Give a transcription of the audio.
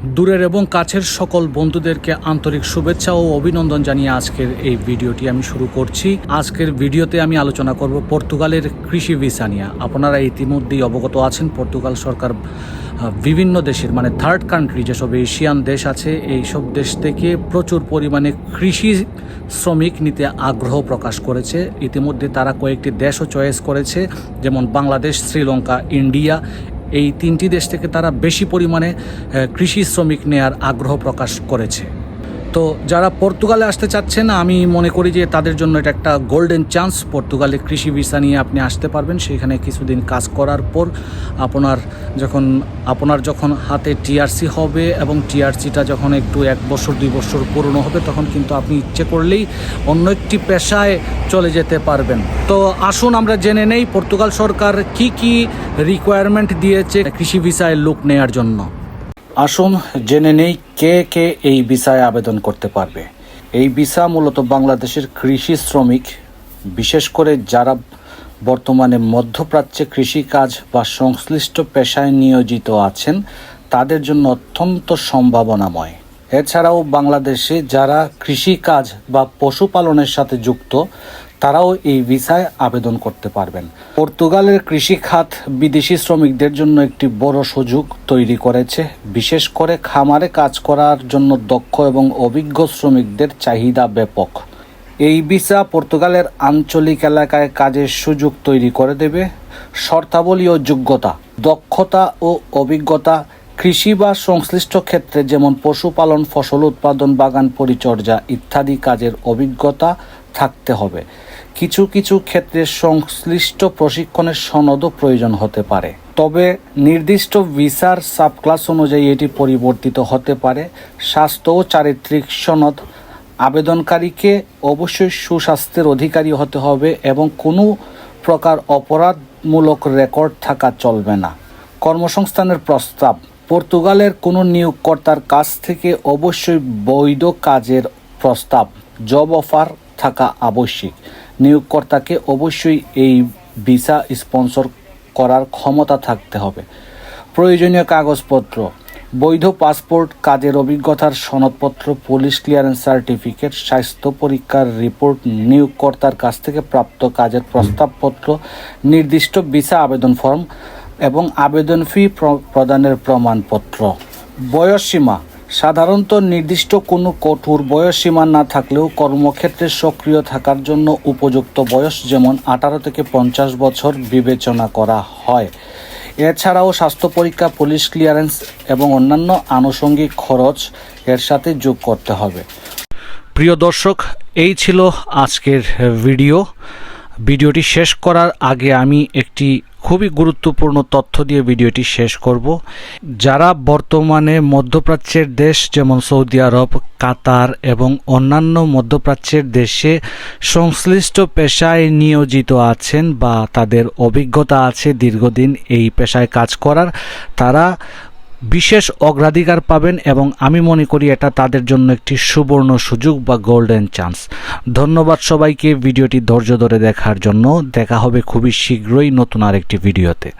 দূরের এবং কাছের সকল বন্ধুদেরকে আন্তরিক শুভেচ্ছা ও অভিনন্দন জানিয়ে আজকের এই ভিডিওটি আমি শুরু করছি। আজকের ভিডিওতে আমি আলোচনা করব পর্তুগালের কৃষি ভিসা নিয়ে। আপনারা ইতিমধ্যেই অবগত আছেন, পর্তুগাল সরকার বিভিন্ন দেশের মানে থার্ড কান্ট্রি যেসব এশিয়ান দেশ আছে এই সব দেশ থেকে প্রচুর পরিমাণে কৃষি শ্রমিক নিতে আগ্রহ প্রকাশ করেছে। ইতিমধ্যে তারা কয়েকটি দেশও চয়েস করেছে, যেমন বাংলাদেশ, শ্রীলঙ্কা, ইন্ডিয়া এই তিনটি দেশ থেকে তারা বেশি পরিমাণে কৃষি শ্রমিক নেয়ার আগ্রহ প্রকাশ করেছে। তো যারা পর্তুগালে আসতে চাচ্ছেন আমি মনে করি যে তাদের জন্য এটা একটা গোল্ডেন চান্স পর্তুগালে কৃষি ভিসা নিয়ে আপনি আসতে পারবেন, সেখানে কিছুদিন কাজ করার পর আপনার যখন আপনার যখন হাতে টিআরসি হবে এবং টিআরসিটা যখন একটু এক বছর, দুই বছর পুরনো হবে, তখন কিন্তু আপনি ইচ্ছে করলেই অন্য একটি পেশায় চলে যেতে পারবেন। তো আসুন আমরা জেনে নেই, পর্তুগাল সরকার কি কি রিকোয়ারমেন্ট দিয়েছে কৃষি ভিসায় লোক নেয়ার জন্য। আসুন জেনে নেই কে কে এই ভিসায় আবেদন করতে পারবে। এই ভিসা মূলত বাংলাদেশের কৃষি শ্রমিক, বিশেষ করে যারা বর্তমানে মধ্যপ্রাচ্যে কৃষিকাজ বা সংশ্লিষ্ট পেশায় নিয়োজিত আছেন, তাদের জন্য অত্যন্ত সম্ভাবনাময়। এছাড়াও বাংলাদেশে যারা কৃষিকাজ বা পশুপালনের সাথে যুক্ত, তারাও এই ভিসায় আবেদন করতে পারবেন। পর্তুগালের কৃষি খাত বিদেশি শ্রমিকদের জন্য একটি বড় সুযোগ তৈরি করেছে। বিশেষ করে খামারে কাজ করার জন্য দক্ষ এবং অভিজ্ঞ শ্রমিকদের চাহিদা ব্যাপক। এই ভিসা পর্তুগালের আঞ্চলিক এলাকায় কাজের সুযোগ তৈরি করে দেবে। শর্তাবলী ও যোগ্যতা, দক্ষতা ও অভিজ্ঞতা, কৃষি বা সংশ্লিষ্ট ক্ষেত্রে যেমন পশুপালন, ফসল উৎপাদন, বাগান পরিচর্যা ইত্যাদি কাজের অভিজ্ঞতা থাকতে হবে। কিছু কিছু ক্ষেত্রে সংশ্লিষ্ট প্রশিক্ষণের সনদও প্রয়োজন হতে পারে। তবে নির্দিষ্ট ভিসার সাবক্লাস অনুযায়ী এটি পরিবর্তিত হতে পারে। স্বাস্থ্য ও চারিত্রিক সনদ আবেদনকারীকে অবশ্যই সুস্বাস্থ্যের অধিকারী হতে হবে এবং কোনো প্রকার অপরাধমূলক রেকর্ড থাকা চলবে না। কর্মসংস্থানের প্রস্তাব, পর্তুগালের কোনো নিয়োগকর্তার কাছ থেকে অবশ্যই বৈধ কাজের প্রস্তাব, জব অফার থাকা আবশ্যিক। নিয়োগকর্তাকে অবশ্যই এই ভিসা স্পন্সর করার ক্ষমতা থাকতে হবে। প্রয়োজনীয় কাগজপত্র, বৈধ পাসপোর্ট, কাজের অভিজ্ঞতার সনদপত্র, পুলিশ ক্লিয়ারেন্স সার্টিফিকেট, স্বাস্থ্য পরীক্ষার রিপোর্ট, নিয়োগকর্তার কাছ থেকে প্রাপ্ত কাজের প্রস্তাবপত্র, নির্দিষ্ট ভিসা আবেদন ফর্ম এবং আবেদন ফি প্র- প্রদানের প্রমাণপত্র। বয়সসীমা সাধারণত নির্দিষ্ট কোনো কঠোর বয়সসীমা না থাকলেও কর্মক্ষেত্রে সক্রিয় থাকার জন্য উপযুক্ত বয়স যেমন আঠারো থেকে পঞ্চাশ বছর বিবেচনা করা হয়। এছাড়াও স্বাস্থ্য পরীক্ষা, পুলিশ ক্লিয়ারেন্স এবং অন্যান্য আনুষঙ্গিক খরচ এর সাথে যোগ করতে হবে। প্রিয় দর্শক, এই ছিল আজকের ভিডিও। ভিডিওটি শেষ করার আগে আমি একটি খুবই গুরুত্বপূর্ণ তথ্য দিয়ে ভিডিওটি শেষ করব। যারা বর্তমানে মধ্যপ্রাচ্যের দেশ, যেমন সৌদি আরব, কাতার এবং অন্যান্য মধ্যপ্রাচ্যের দেশে সংশ্লিষ্ট পেশায় নিয়োজিত আছেন বা তাদের অভিজ্ঞতা আছে দীর্ঘদিন এই পেশায় কাজ করার, তারা বিশেষ অগ্রাধিকার পাবেন এবং আমি মনে করি এটা তাদের জন্য একটি সুবর্ণ সুযোগ বা গোল্ডেন চান্স ধন্যবাদ সবাইকে, ভিডিওটি ধৈর্য ধরে দেখার জন্য। দেখা হবে খুবই শীঘ্রই নতুন আরেকটি ভিডিওতে।